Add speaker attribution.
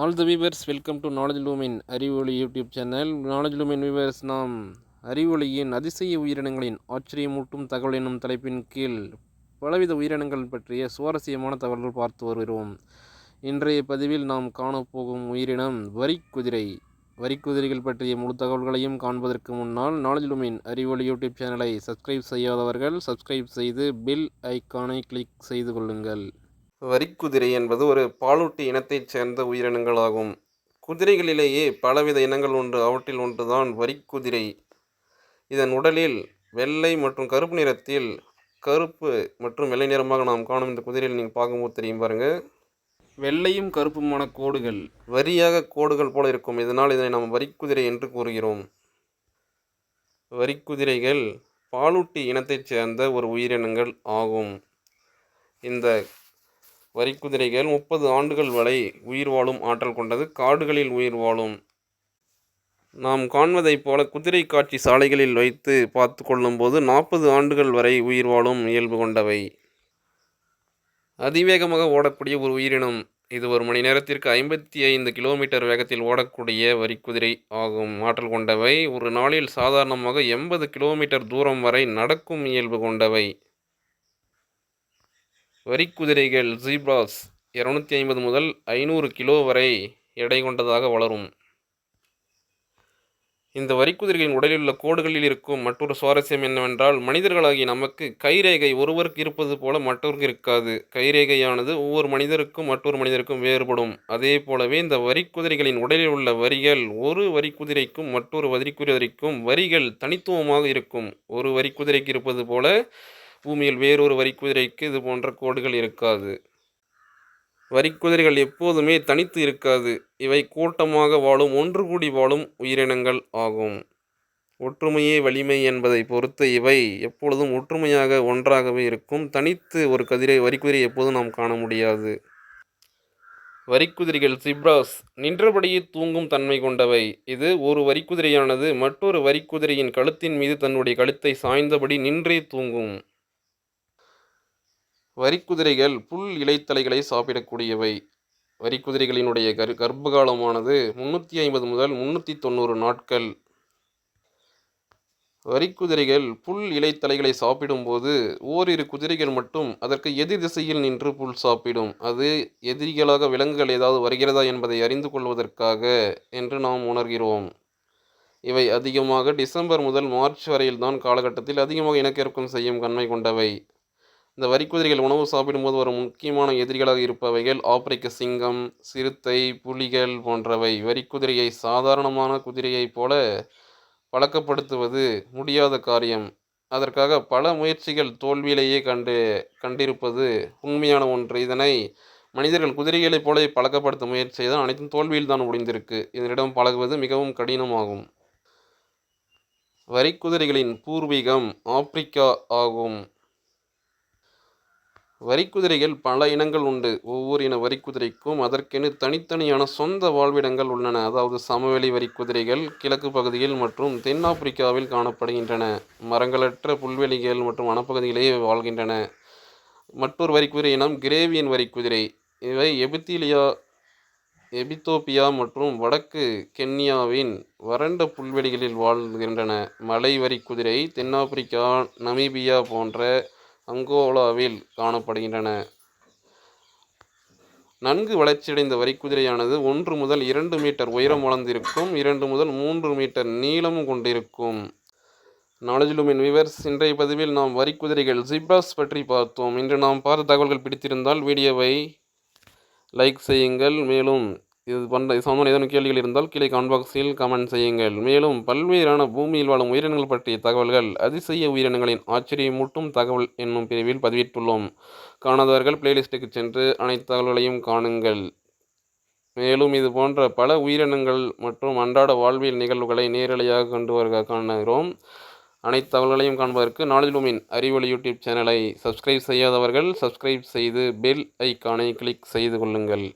Speaker 1: All the viewers welcome to knowledge lumin Arivoli YouTube channel knowledge lumin viewers நாம் அறிவொளியின் அதிசய உயிரினங்களின் ஆச்சரியமூட்டும் தகவல் என்னும் தலைப்பின் கீழ் பலவித உயிரினங்கள் பற்றிய சுவாரஸ்யமான தகவல்கள் பார்த்து வருகிறோம். இன்றைய பதிவில் நாம் காணப்போகும் உயிரினம் வரிக்குதிரை வரிக்குதிரைகள் பற்றிய முழு தகவல்களையும் காண்பதற்கு முன்னால் நாலேஜ் லூமின் அறிவொளி யூடியூப் சேனலை சப்ஸ்கிரைப் செய்யாதவர்கள் சப்ஸ்கிரைப் செய்து பில் ஐக்கானை கிளிக் செய்து கொள்ளுங்கள். வரிக்குதிரை என்பது ஒரு பாலூட்டி இனத்தைச் சேர்ந்த உயிரினங்களாகும். குதிரைகளிலேயே பலவித இனங்கள் உண்டு அவற்றில் ஒன்றுதான் வரிக்குதிரை. இதன் உடலில் வெள்ளை மற்றும் கருப்பு நிறத்தில் கருப்பு மற்றும் வெள்ளை நிறமாக நாம் காணும் இந்த குதிரையில் நீங்கள் பார்க்கும்போது தெரியும் பாருங்கள் வெள்ளையும் கருப்புமான கோடுகள் வரியாக கோடுகள் போல இருக்கும். இதனால் இதனை நாம் வரிக்குதிரை என்று கூறுகிறோம். வரிக்குதிரைகள் பாலூட்டி இனத்தைச் சேர்ந்த ஒரு உயிரினங்கள் ஆகும். இந்த வரிக்குதிரைகள் முப்பது ஆண்டுகள் வரை உயிர் வாழும் ஆற்றல் கொண்டது காடுகளில் உயிர் வாழும். நாம் காண்பதைப் போல குதிரை காட்சி சாலைகளில் வைத்து பார்த்து கொள்ளும்போது நாற்பது ஆண்டுகள் வரை உயிர் வாழும் இயல்பு கொண்டவை. அதிவேகமாக ஓடக்கூடிய ஒரு உயிரினம். இது ஒரு மணி நேரத்திற்கு ஐம்பத்தி ஐந்து கிலோமீட்டர் வேகத்தில் ஓடக்கூடிய வரிக்குதிரை ஆகும். ஆற்றல் கொண்டவை ஒரு நாளில் சாதாரணமாக எண்பது கிலோமீட்டர் தூரம் வரை நடக்கும் இயல்பு கொண்டவை. வரிக்குதிரைகள் ஜீப்ராஸ் இரநூத்தி ஐம்பது முதல் ஐநூறு கிலோ வரை எடை கொண்டதாக வளரும். இந்த வரிக்குதிரைகளின் உடலில் உள்ள கோடுகளில் இருக்கும் மற்றொரு சுவாரஸ்யம் என்னவென்றால் மனிதர்களாகி நமக்கு கைரேகை ஒருவருக்கு இருப்பது போல மற்றவருக்கு இருக்காது. கைரேகையானது ஒவ்வொரு மனிதருக்கும் மற்றொரு மனிதருக்கும் வேறுபடும். அதே போலவே இந்த வரிக்குதிரைகளின் உடலில் உள்ள வரிகள் ஒரு வரிக்குதிரைக்கும் மற்றொரு வரிக்குதிரைக்கும் வரிகள் தனித்துவமாக இருக்கும். ஒரு வரிக்குதிரைக்கு இருப்பது போல பூமியில் வேறொரு வரிக்குதிரைக்கு இது போன்ற கோடுகள் இருக்காது. வரிக்குதிரைகள் எப்போதுமே தனித்து இருக்காது. இவை கூட்டமாக வாழும் ஒன்று கூடி வாழும் உயிரினங்கள் ஆகும். ஒற்றுமையே வலிமை என்பதை பொறுத்து இவை எப்பொழுதும் ஒற்றுமையாக ஒன்றாகவே இருக்கும். தனித்து ஒரு கதிரை வரிக்குதிரை எப்போதும் நாம் காண முடியாது. வரிக்குதிரைகள் சிப்ராஸ் நின்றபடியே தூங்கும் தன்மை கொண்டவை. இது ஒரு வரிக்குதிரையானது மற்றொரு வரிக்குதிரையின் கழுத்தின் மீது தன்னுடைய கழுத்தை சாய்ந்தபடி நின்றே தூங்கும். வரிக்குதிரைகள் புல் இலைத்தலைகளை சாப்பிடக்கூடியவை. வரிக்குதிரைகளினுடைய கரு கர்ப்பகாலமானது முந்நூற்றி ஐம்பது முதல் முந்நூற்றி தொண்ணூறு நாட்கள். வரிக்குதிரைகள் புல் இலைத்தலைகளை சாப்பிடும்போது ஓரிரு குதிரைகள் மட்டும் அதற்கு எதிர் திசையில் நின்று புல் சாப்பிடும். அது எதிரிகளாக விலங்குகள் ஏதாவது வருகிறதா என்பதை அறிந்து கொள்வதற்காக என்று நாம் உணர்கிறோம். இவை அதிகமாக டிசம்பர் முதல் மார்ச் வரையில்தான் காலகட்டத்தில் அதிகமாக இனக்கெருக்கம் செய்யும் கண்மை கொண்டவை. இந்த வரிக்குதிரைகள் உணவு சாப்பிடும்போது வரும் முக்கியமான எதிரிகளாக இருப்பவைகள் ஆப்பிரிக்க சிங்கம் சிறுத்தை புலிகள் போன்றவை. வரிக்குதிரையை சாதாரணமான குதிரையைப் போல பழக்கப்படுத்துவது முடியாத காரியம். அதற்காக பல முயற்சிகள் தோல்வியிலேயே கண்டு கண்டிருப்பது உண்மையான ஒன்று. இதனை மனிதர்கள் குதிரைகளைப் போல பழக்கப்படுத்த முயற்சி செய்தால் அனைத்தும் தோல்வியில் தான் முடிந்திருக்கு. இதனிடம் பழகுவது மிகவும் கடினமாகும். வரிக்குதிரைகளின் பூர்வீகம் ஆப்பிரிக்கா ஆகும். வரிக்குதிரைகள் பல இனங்கள் உண்டு. ஒவ்வொரு இன வரிக்குதிரைக்கும் அதற்கென தனித்தனியான சொந்த வாழ்விடங்கள் உள்ளன. அதாவது சமவெளி வரிக்குதிரைகள் கிழக்கு பகுதியில் மற்றும் தென்னாப்பிரிக்காவில் காணப்படுகின்றன. மரங்களற்ற புல்வெளிகள் மற்றும் வனப்பகுதியிலேயே வாழ்கின்றன. மற்றொரு வரிக்குதிரை இனம் கிரேவியன் வரிக்குதிரை. இவை எபித்தீலியா எபித்தோப்பியா மற்றும் வடக்கு கென்யாவின் வறண்ட புல்வெளிகளில் வாழ்கின்றன. மலை வரிக்குதிரை தென்னாப்பிரிக்கா நமீபியா போன்ற அங்கோலாவில் காணப்படுகின்றன. நன்கு வளர்ச்சியடைந்த வரிக்குதிரையானது ஒன்று முதல் இரண்டு மீட்டர் உயரம் வளர்ந்திருக்கும் இரண்டு முதல் மூன்று மீட்டர் நீளமும் கொண்டிருக்கும். நாலேஜ்லுமின் விவர்ஸ் இன்றைய பதிவில் நாம் வரிக்குதிரைகள் ஜிப்ராஸ் பற்றி பார்த்தோம். இன்று நாம் பார்த்த தகவல்கள் பிடித்திருந்தால் வீடியோவை லைக் செய்யுங்கள். மேலும் இது பண்ண இது சம்பந்தமான ஏதேனும் கேள்விகள் இருந்தால் கீழே கான்பாக்ஸில் கமெண்ட் செய்யுங்கள். மேலும் பல்வேறான பூமியில் வாழும் உயிரினங்கள் பற்றிய தகவல்கள் அதிசய உயிரினங்களின் ஆச்சரியமூட்டும் தகவல் என்னும் பிரிவில் பதிவிட்டுள்ளோம். காணாதவர்கள் பிளேலிஸ்ட்டுக்கு சென்று அனைத்து தகவல்களையும் காணுங்கள். மேலும் இது போன்ற பல உயிரினங்கள் மற்றும் அன்றாட வாழ்வியல் நிகழ்வுகளை நேரலையாக கொண்டு வருக காணுகிறோம். அனைத்து தகவல்களையும் காண்பதற்கு நாலேஜ் லூமின் அறிவொளி யூடியூப் சேனலை சப்ஸ்கிரைப் செய்யாதவர்கள் சப்ஸ்கிரைப் செய்து பெல் ஐக்கானை கிளிக் செய்து கொள்ளுங்கள்.